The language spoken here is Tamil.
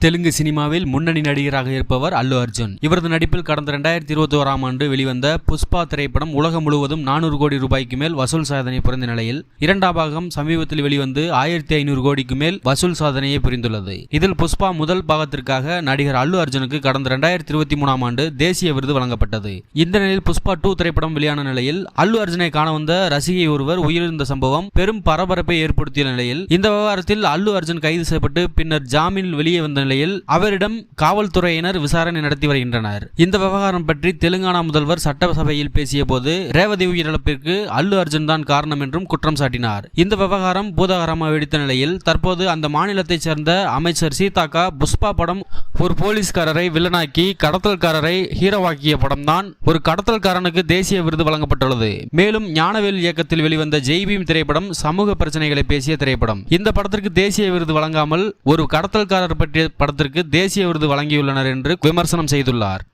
தெலுங்கு சினிமாவில் முன்னணி நடிகராக இருப்பவர் அல்லு அர்ஜுன். இவரது நடிப்பில் கடந்த இரண்டாயிரத்தி இருபத்தி ஓராம் ஆண்டு வெளிவந்த புஷ்பா திரைப்படம் உலகம் முழுவதும் நானூறு கோடி ரூபாய்க்கு மேல் வசூல் சாதனை புரிந்த நிலையில் இரண்டாம் பாகம் சமீபத்தில் வெளிவந்து ஆயிரத்தி ஐநூறு கோடிக்கு மேல் வசூல் சாதனையை புரிந்துள்ளது. இதில் புஷ்பா முதல் பாகத்திற்காக நடிகர் அல்லு அர்ஜுனுக்கு கடந்த இரண்டாயிரத்தி இருபத்தி மூணாம் ஆண்டு தேசிய விருது வழங்கப்பட்டது. இந்த நிலையில் புஷ்பா டூ திரைப்படம் வெளியான நிலையில் அல்லு அர்ஜுனை காண வந்த ரசிகை ஒருவர் உயிரிழந்த சம்பவம் பெரும் பரபரப்பை ஏற்படுத்திய நிலையில் இந்த விவகாரத்தில் அல்லு அர்ஜுன் கைது செய்யப்பட்டு பின்னர் ஜாமீனில் வெளியே வந்த நிலையில் அவரிடம் காவல்துறையினர் விசாரணை நடத்தி வருகின்றனர். இந்த விவகாரம் பற்றி தெலுங்கானா முதல்வர் சட்டசபையில் பேசிய போது ரேவதி உயிரிழப்பிற்கு அல்லு அர்ஜுன் தான் காரணம் என்றும் குற்றம் சாட்டினார். இந்த விவகாரம் பூதாகரமாக வெடித்த நிலையில் தற்போது அந்த மாநிலத்தைச் சேர்ந்த அமைச்சர் சீதாக்கா புஷ்பா படம் ஒரு போலீஸ்காரரை வில்லனாக்கி கடத்தல்காரரை ஹீரோவாக்கிய படம்தான் ஒரு கடத்தல்காரனுக்கு தேசிய விருது வழங்கப்பட்டுள்ளது. மேலும் ஞானவேல் இயக்கத்தில் வெளிவந்த ஜெய்பீம் திரைப்படம் சமூக பிரச்சனைகளை பேசிய திரைப்படம். இந்த படத்திற்கு தேசிய விருது வழங்காமல் ஒரு கடத்தல்காரர் பற்றிய படத்திற்கு தேசிய விருது வழங்கியுள்ளனர் என்று விமர்சனம் செய்துள்ளார்.